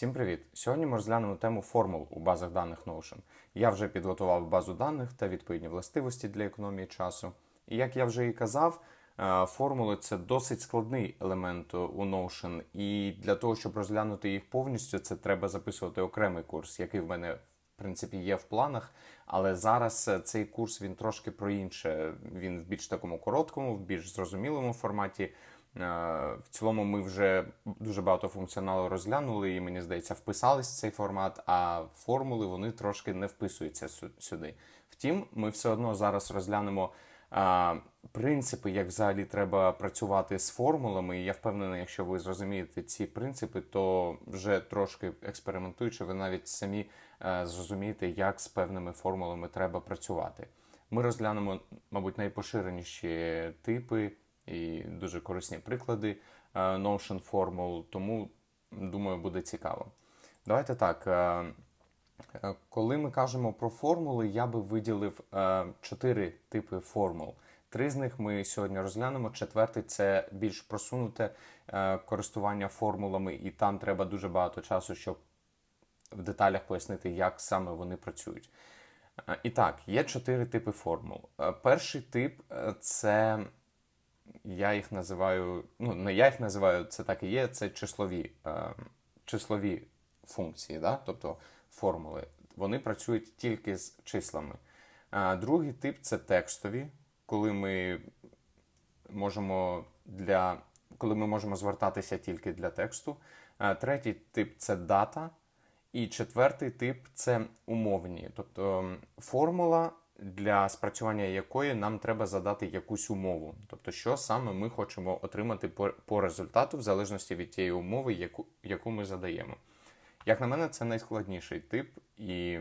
Всім привіт! Сьогодні ми розглянемо тему формул у базах даних Notion. Я вже підготував базу даних та відповідні властивості для економії часу. І як я вже і казав, е, формули це досить складний елемент у Notion. І для того, щоб розглянути їх повністю, це треба записувати окремий курс, який в мене в принципі є в планах. Але зараз е, цей курс він трошки про інше. Він в більш такому короткому, в більш зрозумілому форматі. Е, В цілому ми вже дуже багато функціоналу розглянули, і мені здається, вписались в цей формат, а формули вони трошки не вписуються сюди. Втім, ми все одно зараз розглянемо а, принципи, як взагалі треба працювати з формулами. І я впевнений, якщо ви зрозумієте ці принципи, то вже трошки експериментуючи, ви навіть самі е, зрозумієте, як з певними формулами треба працювати. Ми розглянемо, мабуть, найпоширеніші типи і дуже корисні приклади е, Notion формул, тому думаю, буде цікаво. Давайте так. е, е, Коли ми кажемо про формули, я би виділив чотири типи формул. Три з них ми сьогодні розглянемо. Четвертий це більш просунуте користування формулами, і там треба дуже багато часу, щоб в деталях пояснити, як саме вони працюють. І так, є чотири типи формул. Перший тип це я їх називаю, ну не я їх називаю, це так і є, це числові, е, числові функції, да? тобто формули. Вони працюють тільки з числами. Е, другий тип це текстові, коли ми можемо для коли ми можемо звертатися тільки для тексту. Е, Третій тип це дата. І четвертий тип це умовні, тобто формула, для спрацювання якої нам треба задати якусь умову. Тобто, що саме ми хочемо отримати по, результату, в залежності від тієї умови, яку, яку ми задаємо. Як на мене, це найскладніший тип, і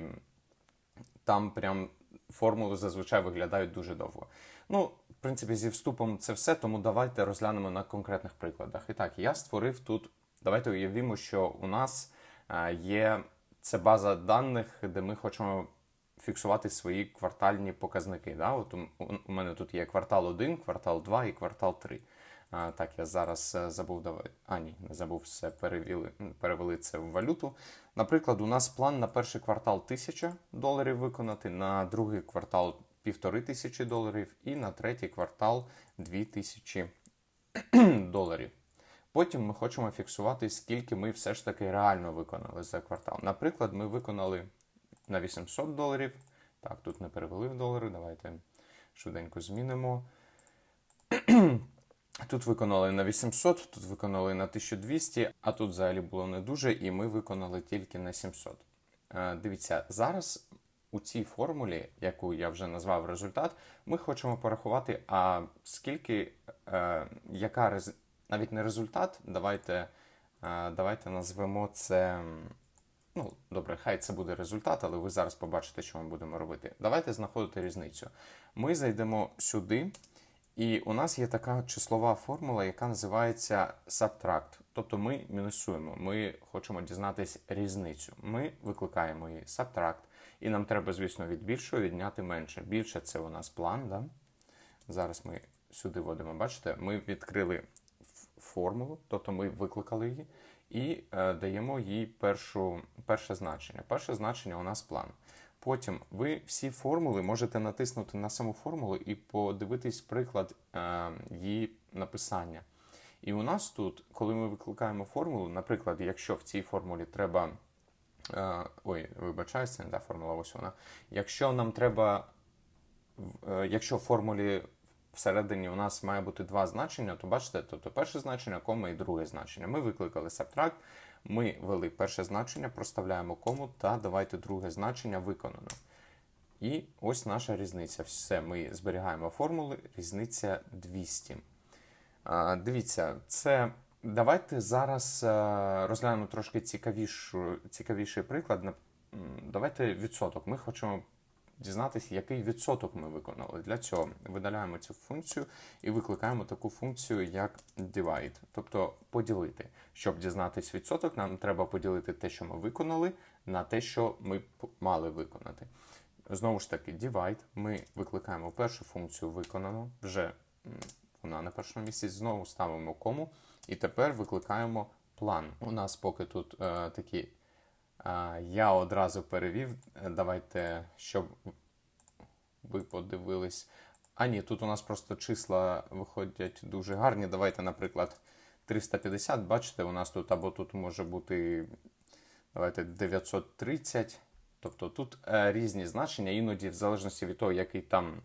там прям формули зазвичай виглядають дуже довго. Ну, в принципі, зі вступом це все, тому давайте розглянемо на конкретних прикладах. І так, я створив тут. Давайте уявімо, що у нас е, є це база даних, де ми хочемо фіксувати свої квартальні показники. Да? От у, мене тут є квартал 1, квартал 2 і квартал 3. А, так, я зараз е, забув давай. А, ні, не забув все перевели, перевели це в валюту. Наприклад, у нас план на перший квартал 1000 доларів виконати, на другий квартал 1500 доларів і на третій квартал 2000 доларів. Потім ми хочемо фіксувати, скільки ми все ж таки реально виконали за квартал. Наприклад, ми виконали на 800 доларів. Так, тут не перевели в долари. Давайте швиденько змінимо. Тут виконали на 800, тут виконали на 1200, а тут взагалі було не дуже, і ми виконали тільки на 700. Е, Дивіться, зараз у цій формулі, яку я вже назвав результат, ми хочемо порахувати, а скільки, е, яка навіть не результат, давайте, е, давайте назвемо це. Ну, добре, хай це буде результат, але ви зараз побачите, що ми будемо робити. Давайте знаходити різницю. Ми зайдемо сюди, і у нас є така числова формула, яка називається subtract. Тобто ми мінусуємо, ми хочемо дізнатись різницю. Ми викликаємо її subtract. І нам треба, звісно, від більшого відняти менше. Більше це у нас план. Да? Зараз ми сюди вводимо. Бачите, ми відкрили формулу, тобто ми викликали її, і е, даємо їй першу, перше значення. Перше значення у нас план. Потім ви всі формули можете натиснути на саму формулу і подивитись приклад е, її написання. І у нас тут, коли ми викликаємо формулу, наприклад, якщо в цій формулі треба. Е, ой, вибачаюсь, це не та формула, ось вона. Якщо нам треба, е, якщо в формулі всередині у нас має бути два значення, то бачите, тобто перше значення, кома і друге значення. Ми викликали subtract, ми ввели перше значення, проставляємо кому та давайте друге значення виконано. І ось наша різниця. Все, ми зберігаємо формули, різниця 200. А, Дивіться, це давайте зараз е, розглянемо трошки цікавішу, цікавіший приклад. Давайте відсоток. Ми хочемо дізнатися, який відсоток ми виконали. Для цього видаляємо цю функцію і викликаємо таку функцію, як divide, тобто поділити. Щоб дізнатись відсоток, нам треба поділити те, що ми виконали, на те, що ми мали виконати. Знову ж таки, divide, ми викликаємо першу функцію виконано, вже вона на першому місці, знову ставимо кому, і тепер викликаємо план. У нас поки тут е, такі. Я одразу перевів. Е, Давайте, щоб ви подивились. А ні, тут у нас просто числа виходять дуже гарні. Давайте, наприклад, 350. Бачите, у нас тут або тут може бути давайте 930. Тобто тут е, різні значення, іноді, в залежності від того, який там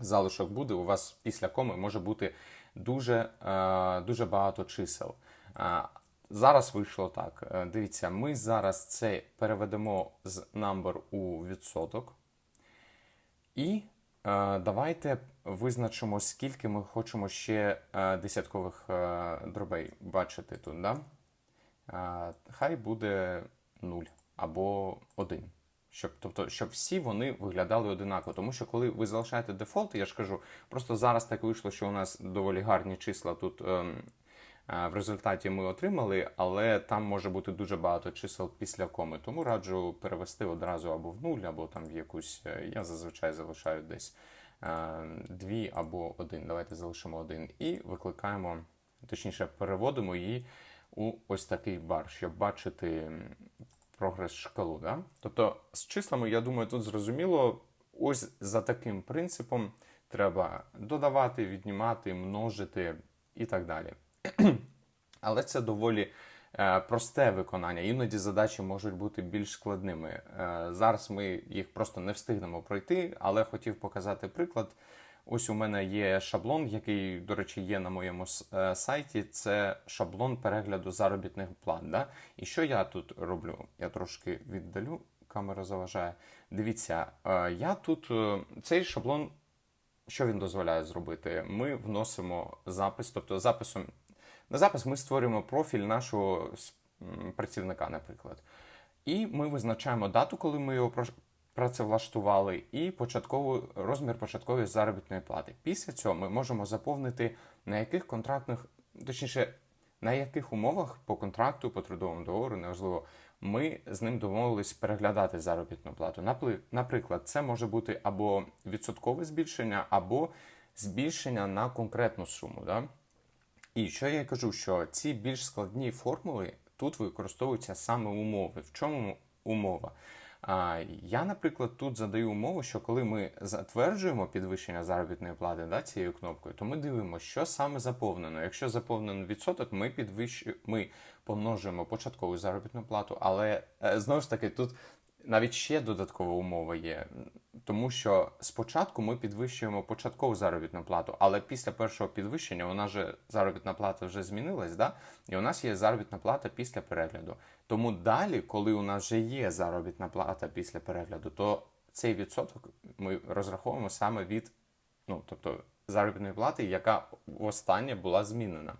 залишок буде, у вас після коми може бути дуже, е, дуже багато чисел. Зараз вийшло так. Е, Дивіться, ми зараз це переведемо з number у відсоток. І е, давайте визначимо, скільки ми хочемо ще е, десяткових е, дробей бачити тут. Да? Е, хай буде 0 або 1. Щоб, тобто, щоб всі вони виглядали одинаково. Тому що коли ви залишаєте дефолт, я ж кажу, просто зараз так вийшло, що у нас доволі гарні числа тут е, в результаті ми отримали, але там може бути дуже багато чисел після коми. Тому раджу перевести одразу або в 0, або там в якусь. е, Я зазвичай залишаю десь е, 2 або 1. Давайте залишимо 1 і викликаємо, точніше, переводимо її у ось такий бар, щоб бачити прогрес шкалу. Да? Тобто з числами, я думаю, тут зрозуміло, ось за таким принципом треба додавати, віднімати, множити і так далі. Але це доволі е, просте виконання. Іноді задачі можуть бути більш складними. Е, зараз ми їх просто не встигнемо пройти, але хотів показати приклад. Ось у мене є шаблон, який, до речі, є на моєму е, сайті. Це шаблон перегляду заробітних плат. Да? І що я тут роблю? Я трошки віддалю, камера заважає. Дивіться, я тут цей шаблон що він дозволяє зробити? Ми вносимо запис, тобто записом на запис ми створюємо профіль нашого працівника, наприклад. І ми визначаємо дату, коли ми його працевлаштували, і початкову розмір початкової заробітної плати. Після цього ми можемо заповнити на яких контрактних, точніше, на яких умовах по контракту, по трудовому договору, неважливо, ми з ним домовились переглядати заробітну плату. Наприклад, це може бути або відсоткове збільшення, або збільшення на конкретну суму. Да? І що я кажу, що ці більш складні формули тут використовуються саме умови. В чому умова? А, я, наприклад, тут задаю умову, що коли ми затверджуємо підвищення заробітної плати да, цією кнопкою, то ми дивимося, що саме заповнено. Якщо заповнено відсоток, ми підвищуємо, ми помножуємо початкову заробітну плату, але е, знову ж таки тут навіть ще додаткова умова є, тому що спочатку ми підвищуємо початкову заробітну плату, але після першого підвищення нас же заробітна плата вже змінилась, да? і у нас є заробітна плата після перегляду. Тому далі, коли у нас вже є заробітна плата після перегляду, то цей відсоток ми розраховуємо саме від ну, тобто заробітної плати, яка востаннє була змінена.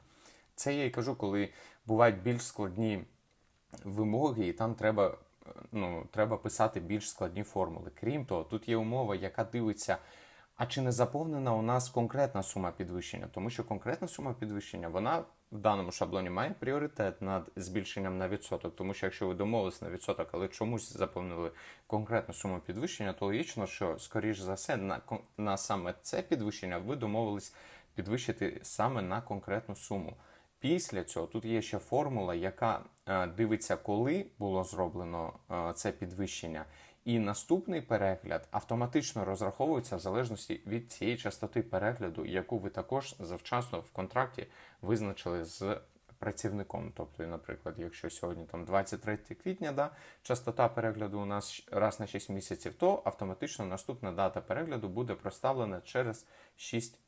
Це я й кажу, коли бувають більш складні вимоги, і там треба, ну, треба писати більш складні формули. Крім того, тут є умова, яка дивиться, а чи не заповнена у нас конкретна сума підвищення, тому що конкретна сума підвищення, вона в даному шаблоні має пріоритет над збільшенням на відсоток. Тому що якщо ви домовились на відсоток, але чомусь заповнили конкретну суму підвищення, то логічно, що скоріш за все на, на саме це підвищення ви домовились підвищити саме на конкретну суму. Після цього тут є ще формула, яка е, дивиться, коли було зроблено е, це підвищення, і наступний перегляд автоматично розраховується в залежності від цієї частоти перегляду, яку ви також завчасно в контракті визначили з працівником. Тобто, наприклад, якщо сьогодні там 23 квітня, да, частота перегляду у нас раз на 6 місяців, то автоматично наступна дата перегляду буде проставлена через 6 місяців.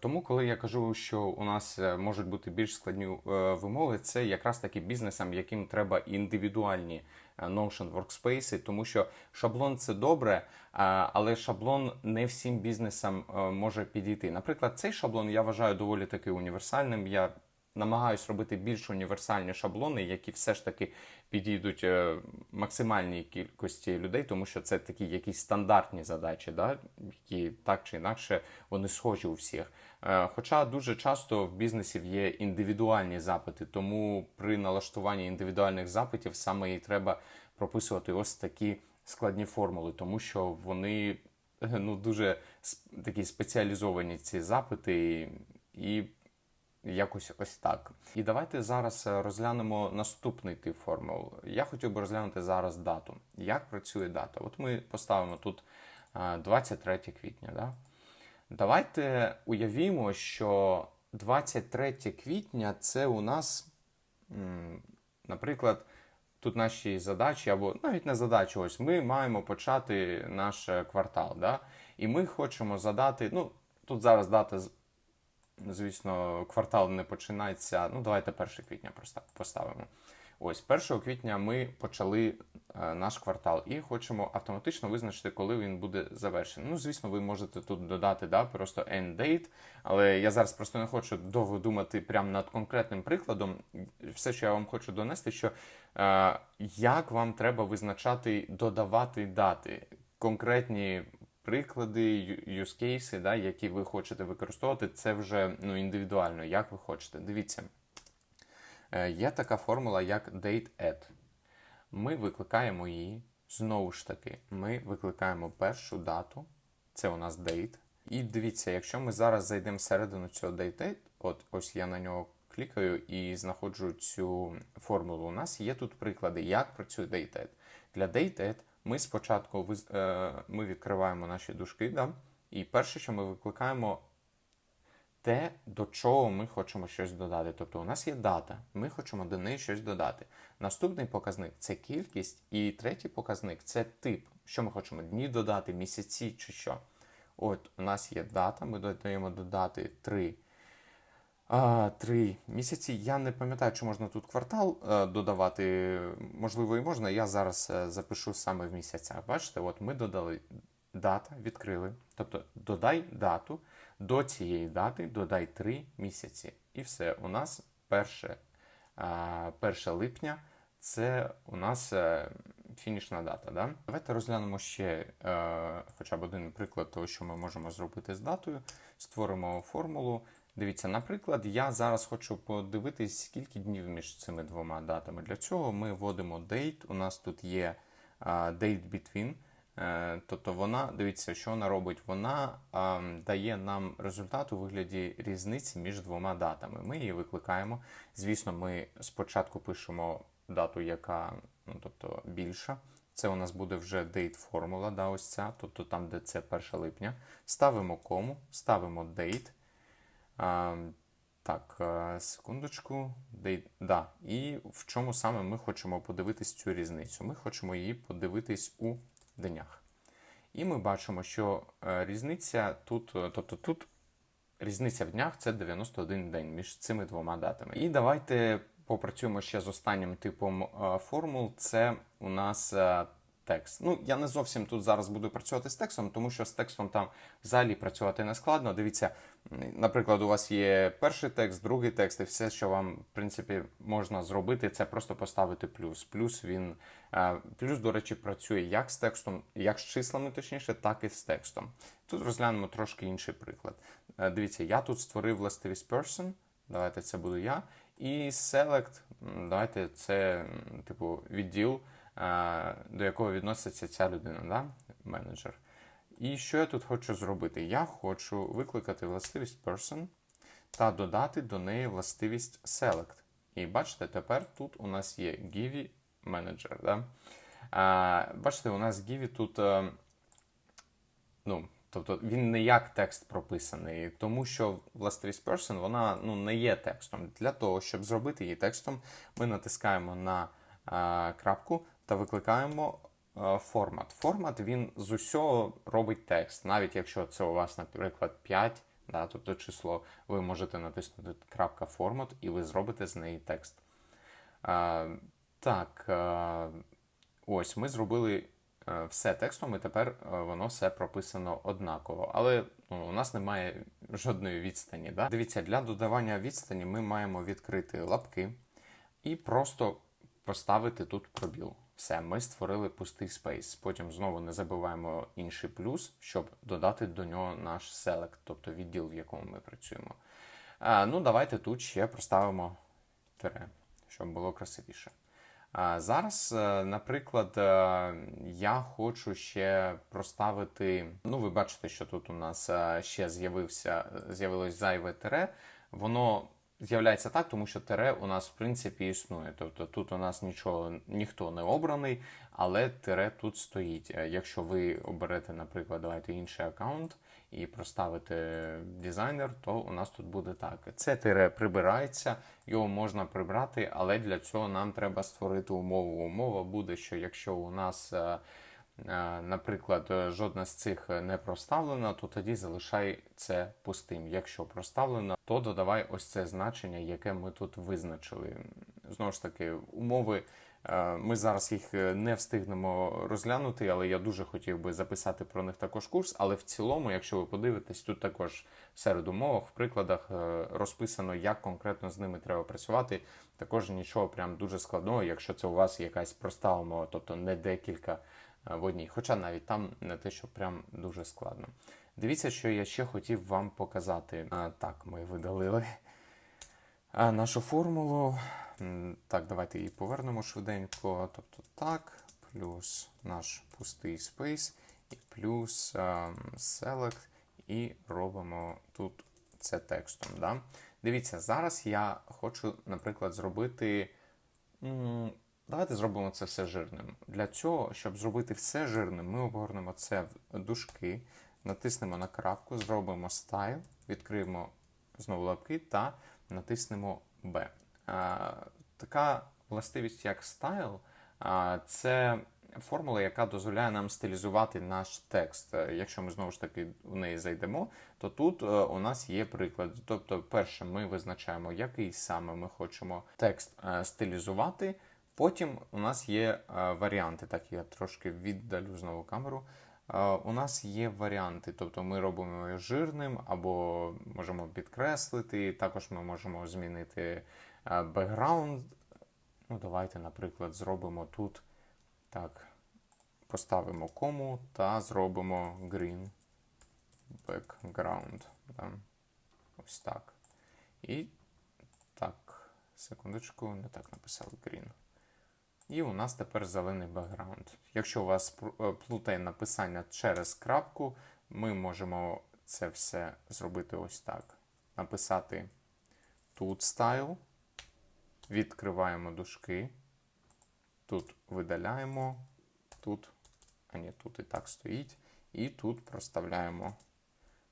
Тому, коли я кажу, що у нас е, можуть бути більш складні е, вимоги, це якраз таки бізнесам, яким треба індивідуальні е, Notion Workspace, тому що шаблон це добре, але шаблон не всім бізнесам може підійти. Наприклад, цей шаблон я вважаю доволі таки універсальним. Я намагаюсь робити більш універсальні шаблони, які все ж таки підійдуть е, максимальній кількості людей, тому що це такі якісь стандартні задачі, да? які так чи інакше вони схожі у всіх. Е, Хоча дуже часто в бізнесів є індивідуальні запити, тому при налаштуванні індивідуальних запитів саме і треба прописувати ось такі складні формули, тому що вони е, ну дуже такі спеціалізовані ці запити, і якось ось так. І давайте зараз е, розглянемо наступний тип формул. Я хотів би розглянути зараз дату. Як працює дата? От ми поставимо тут е, 23 квітня. Да? Давайте уявімо, що 23 квітня це у нас, наприклад, тут наші задачі, або навіть не задачі, ось ми маємо почати наш е, квартал. Да? І ми хочемо задати, ну, тут зараз дата, звісно, квартал не починається. Ну, давайте 1 квітня поставимо. Ось 1 квітня ми почали е, наш квартал і хочемо автоматично визначити, коли він буде завершений. Ну, звісно, ви можете тут додати да, просто end date, але я зараз просто не хочу довго думати прямо над конкретним прикладом. Все, що я вам хочу донести, що е, як вам треба визначати, додавати дати, конкретні приклади, ю- use cases, да, які ви хочете використовувати, це вже ну, індивідуально, як ви хочете. Дивіться. Е, Є така формула, як date. Ми викликаємо її. Знову ж таки, ми викликаємо першу дату, це у нас date. І дивіться, якщо ми зараз зайдемо всередину цього date от ось я на нього клікаю і знаходжу цю формулу. У нас є тут приклади, як працює date. Для date ми спочатку е, ми відкриваємо наші дужки, да? і перше, що ми викликаємо те, до чого ми хочемо щось додати. Тобто у нас є дата, ми хочемо до неї щось додати. Наступний показник це кількість, і третій показник це тип. Що ми хочемо дні додати, місяці чи що. От у нас є дата, ми додаємо додати 3. Три місяці. Я не пам'ятаю, чи можна тут квартал е, додавати. Можливо, і можна. Я зараз е, запишу саме в місяцях. Бачите, от ми додали дата, відкрили. Тобто додай дату, до цієї дати додай три місяці. І все. У нас перше, а, 1 липня це у нас е, фінішна дата. Да? Давайте розглянемо ще хоча б один приклад того, що ми можемо зробити з датою. Створимо формулу. Дивіться, наприклад, я зараз хочу подивитись, скільки днів між цими двома датами. Для цього ми вводимо date. У нас тут є date between. Е, Тобто вона, дивіться, що вона робить. Вона а, дає нам результат у вигляді різниці між двома датами. Ми її викликаємо. Звісно, ми спочатку пишемо дату, яка ну, тобто, більша. Це у нас буде вже date формула, да, ось ця, тобто там, де це 1 липня. Ставимо кому, ставимо date. А, так, е, секундочку. Де, да. І в чому саме ми хочемо подивитись цю різницю? Ми хочемо її подивитись у днях. І ми бачимо, що е, різниця тут, е, тобто тут різниця в днях це 91 день між цими двома датами. І давайте попрацюємо ще з останнім типом формул. Це у нас текст. Ну, я не зовсім тут зараз буду працювати з текстом, тому що з текстом там взагалі працювати не складно. Дивіться, наприклад, у вас є перший текст, другий текст, і все, що вам, в принципі, можна зробити, це просто поставити плюс. Плюс він е, плюс, до речі, працює як з текстом, як з числами, точніше, так і з текстом. Тут розглянемо трошки інший приклад. Е, Дивіться, я тут створив властивість person. Давайте це буду я. І select, давайте це типу відділ, до якого відноситься ця людина, да? менеджер. І що я тут хочу зробити? Я хочу викликати властивість person та додати до неї властивість select. І бачите, тепер тут у нас є Givy Manager. Да? А, бачите, у нас Givy тут. е, ну, тобто він не як текст прописаний, тому що властивість person вона ну, не є текстом. Для того, щоб зробити її текстом, ми натискаємо на а, крапку та викликаємо формат. Формат він з усього робить текст, навіть якщо це у вас, наприклад, 5, да, тобто число, ви можете натиснути крапка формат і ви зробите з неї текст. А, так, а, ось ми зробили е, все текстом, і тепер е, воно все прописано однаково. Але ну, у нас немає жодної відстані. Да? Дивіться, для додавання відстані ми маємо відкрити лапки і просто поставити тут пробіл. Все, ми створили пустий спейс. Потім знову не забуваємо інший плюс, щоб додати до нього наш select, тобто відділ, в якому ми працюємо. А, ну, давайте тут ще проставимо тире, щоб було красивіше. А Зараз, е, наприклад, е, я хочу ще проставити. Ну, ви бачите, що тут у нас е, ще з'явилось зайве тире. Воно з'являється так, тому що тире у нас в принципі існує. Тобто тут у нас нічого ніхто не обраний, але тире тут стоїть. Е, Якщо ви оберете, наприклад, давайте інший аккаунт і проставите дизайнер, то у нас тут буде так. Це тире прибирається, його можна прибрати, але для цього нам треба створити умову. Умова буде, що якщо у нас. Е, е, Наприклад, е, жодна з цих не проставлена, то тоді залишай це пустим. Якщо проставлена, то додавай ось це значення, яке ми тут визначили. Знову ж таки, умови. е, Ми зараз їх е, не встигнемо розглянути, але я дуже хотів би записати про них також курс. Але в цілому, якщо ви подивитесь, тут також серед умовах, в прикладах е, розписано, як конкретно з ними треба працювати. Також нічого прям дуже складного, якщо це у вас якась проста умова, тобто не декілька е, в одній. Хоча навіть там не те, що прям дуже складно. Дивіться, що я ще хотів вам показати. А, так, ми видалили а, нашу формулу. Так, давайте її повернемо швиденько. Тобто так, плюс наш пустий спейс, і плюс ем, select, і робимо тут це текстом. Да? Дивіться, зараз я хочу, наприклад, зробити. Давайте зробимо це все жирним. Для цього, щоб зробити все жирним, ми обгорнемо це в дужки, натиснемо на крапку, зробимо style, відкриємо знову лапки та натиснемо B. А, така властивість, як style, а, це формула, яка дозволяє нам стилізувати наш текст. Е, Якщо ми знову ж таки в неї зайдемо, то тут е, у нас є приклад. Тобто, перше, ми визначаємо, який саме ми хочемо текст е, стилізувати. Потім у нас є е, варіанти. Так, я трошки віддалю знову камеру. Е, У нас є варіанти, тобто ми робимо його жирним або можемо підкреслити. Також ми можемо змінити е, бекграунд. Ну, давайте, наприклад, зробимо тут так. Поставимо кому та зробимо green background. Да? Ось так. І так, секундочку, не так написав green. І у нас тепер зелений бекграунд. Якщо у вас е, плутає написання через крапку, ми можемо це все зробити ось так. Написати тут style, відкриваємо дужки, тут видаляємо, тут, а ні, тут і так стоїть, і тут проставляємо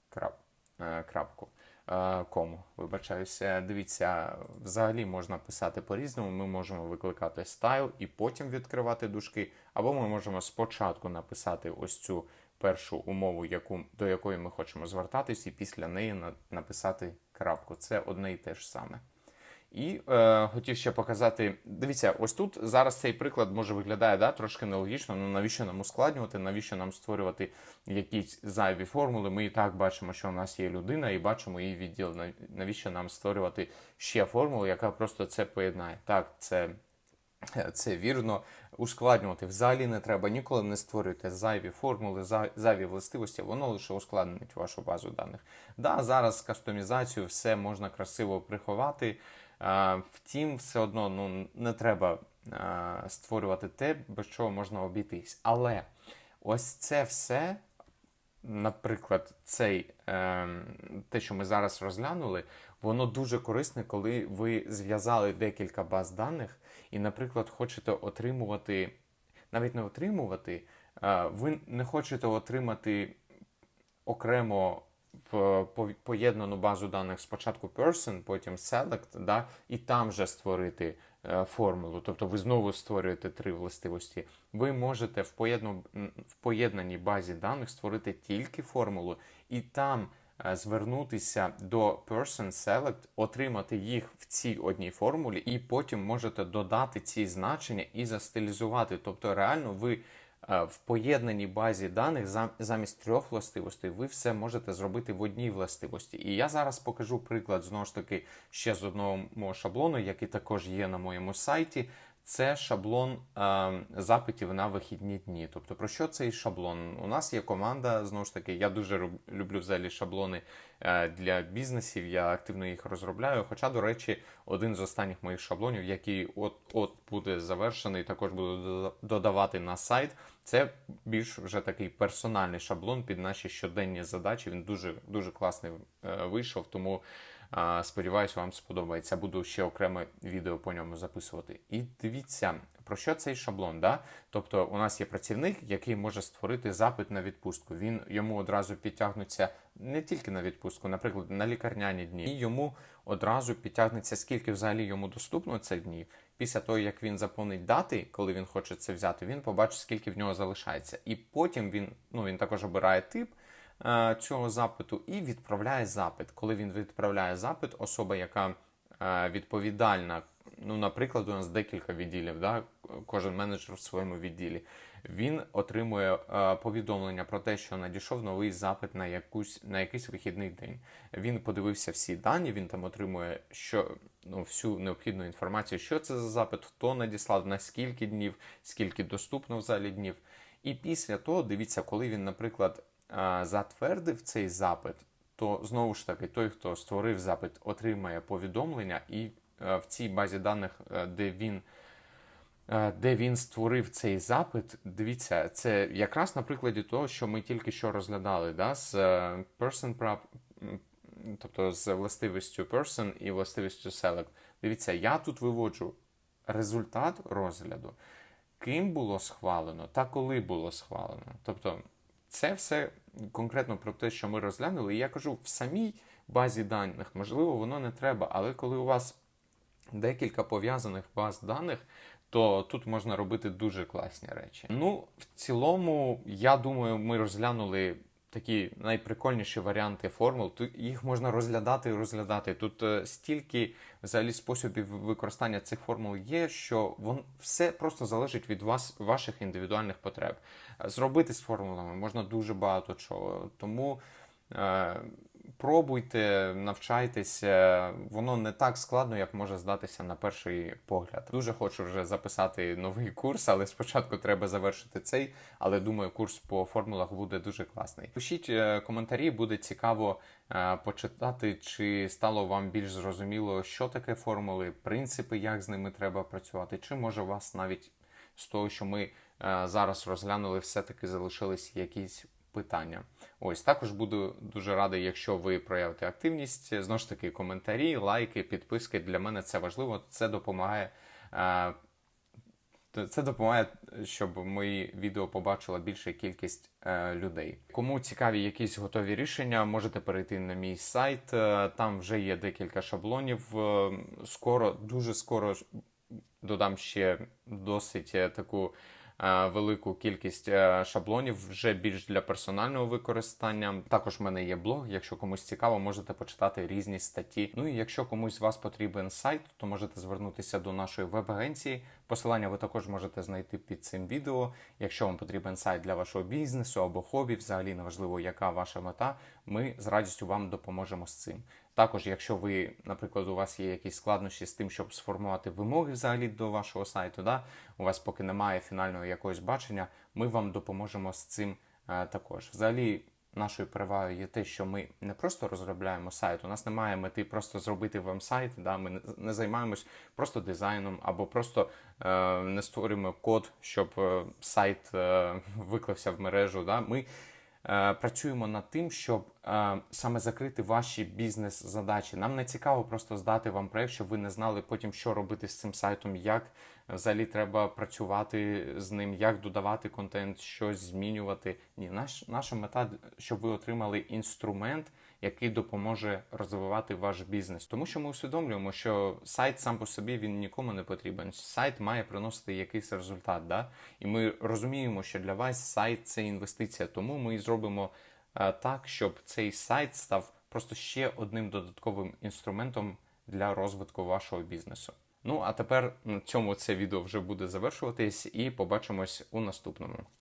крап, е, крапку. Е, Кому, вибачаюся, дивіться, взагалі можна писати по-різному. Ми можемо викликати style і потім відкривати дужки, або ми можемо спочатку написати ось цю першу умову, яку, до якої ми хочемо звертатись, і після неї на- написати крапку. Це одне і те ж саме. І е, хотів ще показати. Дивіться, ось тут зараз цей приклад може виглядає да, трошки нелогічно. Ну навіщо нам ускладнювати, навіщо нам створювати якісь зайві формули? Ми і так бачимо, що у нас є людина, і бачимо її відділ. Нав- Навіщо нам створювати ще формулу, яка просто це поєднає? Так, це це вірно. Ускладнювати взагалі не треба. Ніколи не створюйте зайві формули, за- зайві властивості, воно лише ускладнить вашу базу даних. Да, зараз кастомізацію все можна красиво приховати. Втім, все одно ну, не треба створювати те, без чого можна обійтись. Але ось це все наприклад, цей, ем, те, що ми зараз розглянули, воно дуже корисне, коли ви зв'язали декілька баз даних і, наприклад, хочете отримувати, навіть не отримувати, ви не хочете отримати окремо в поєднану базу даних спочатку person, потім select, да, і там же створити е, формулу. Тобто ви знову створюєте три властивості. Ви можете в, поєдну, в поєднаній базі даних створити тільки формулу і там е, звернутися до person select, отримати їх в цій одній формулі, і потім можете додати ці значення і застилізувати. Тобто, реально ви в поєднаній базі даних зам- замість трьох властивостей ви все можете зробити в одній властивості. І я зараз покажу приклад знову ж таки ще з одного шаблону, який також є на моєму сайті. Це шаблон е, запитів на вихідні дні. Тобто, про що цей шаблон? У нас є команда, знову ж таки, я дуже люблю взагалі шаблони е, для бізнесів, я активно їх розробляю. Хоча, до речі, один з останніх моїх шаблонів, який от от буде завершений, також буду додавати на сайт. Це більш вже такий персональний шаблон під наші щоденні задачі. Він дуже дуже класний е, вийшов, тому. Сподіваюсь, вам сподобається. Буду ще окреме відео по ньому записувати. І дивіться, про що цей шаблон? Да? Тобто, у нас є працівник, який може створити запит на відпустку. Він йому одразу підтягнуться не тільки на відпустку, наприклад, на лікарняні дні. І йому одразу підтягнеться, скільки взагалі йому доступно цих днів. Після того, як він заповнить дати, коли він хоче це взяти, він побачить, скільки в нього залишається. І потім він, ну, він також обирає тип цього запиту і відправляє запит. Коли він відправляє запит, особа, яка е, відповідальна, ну, наприклад, у нас декілька відділів, да? кожен менеджер в своєму відділі, він отримує е, повідомлення про те, що надійшов новий запит на якусь на якийсь вихідний день. Він подивився всі дані, він там отримує що, ну, всю необхідну інформацію, що це за запит, хто надіслав, на скільки днів, скільки доступно в залі днів. І після того, дивіться, коли він, наприклад, е, затвердив цей запит, то знову ж таки той, хто створив запит, отримає повідомлення, і е, в цій базі даних, е, де він е, де він створив цей запит, дивіться, це якраз на прикладі того, що ми тільки що розглядали, да, з person prop, тобто з властивістю person і властивістю select. Дивіться, я тут виводжу результат розгляду, ким було схвалено та коли було схвалено. Тобто, це все конкретно про те, що ми розглянули. Я кажу, в самій базі даних, можливо, воно не треба, але коли у вас декілька пов'язаних баз даних, то тут можна робити дуже класні речі. Ну, в цілому, я думаю, ми розглянули такі найприкольніші варіанти формул. Тут їх можна розглядати і розглядати. Тут е, стільки взагалі способів використання цих формул є, що вон все просто залежить від вас, ваших індивідуальних потреб. Е, Зробити з формулами можна дуже багато чого. Тому. Пробуйте, навчайтеся, воно не так складно, як може здатися на перший погляд. Дуже хочу вже записати новий курс, але спочатку треба завершити цей. Але думаю, курс по формулах буде дуже класний. Пишіть е, коментарі, буде цікаво е, почитати, чи стало вам більш зрозуміло, що таке формули, принципи, як з ними треба працювати, чи може у вас навіть з того, що ми е, зараз розглянули, все-таки залишились якісь питання. Ось також буду дуже радий, якщо ви проявите активність. Знову ж таки, коментарі, лайки, підписки. Для мене це важливо. Це допомагає. е, Це допомагає, щоб мої відео побачила більша кількість е, людей. Кому цікаві якісь готові рішення, можете перейти на мій сайт. Е, Там вже є декілька шаблонів. Е, Скоро, дуже скоро додам ще досить таку велику кількість е, шаблонів вже більш для персонального використання. Також в мене є блог. Якщо комусь цікаво, можете почитати різні статті. Ну і якщо комусь з вас потрібен сайт, то можете звернутися до нашої веб-агенції. Посилання ви також можете знайти під цим відео. Якщо вам потрібен сайт для вашого бізнесу або хобі, взагалі неважливо, яка ваша мета, ми з радістю вам допоможемо з цим. Також, якщо ви, наприклад, у вас є якісь складнощі з тим, щоб сформувати вимоги взагалі до вашого сайту, да? у вас поки немає фінального якогось бачення, ми вам допоможемо з цим е, також. Взагалі, нашою перевагою є те, що ми не просто розробляємо сайт, у нас немає мети просто зробити вам сайт, да? ми не- займаємось просто дизайном або просто е, не створюємо код, щоб е, сайт е, виклався в мережу. Да? Ми працюємо над тим, щоб е, саме закрити ваші бізнес-задачі. Нам не цікаво просто здати вам проект, щоб ви не знали потім, що робити з цим сайтом, як взагалі треба працювати з ним, як додавати контент, щось змінювати. Ні, наш, наша мета, щоб ви отримали інструмент, який допоможе розвивати ваш бізнес. Тому що ми усвідомлюємо, що сайт сам по собі він нікому не потрібен. Сайт має приносити якийсь результат. Да? І ми розуміємо, що для вас сайт це інвестиція. Тому ми і зробимо е, так, щоб цей сайт став просто ще одним додатковим інструментом для розвитку вашого бізнесу. Ну а тепер на цьому це відео вже буде завершуватись, і побачимось у наступному.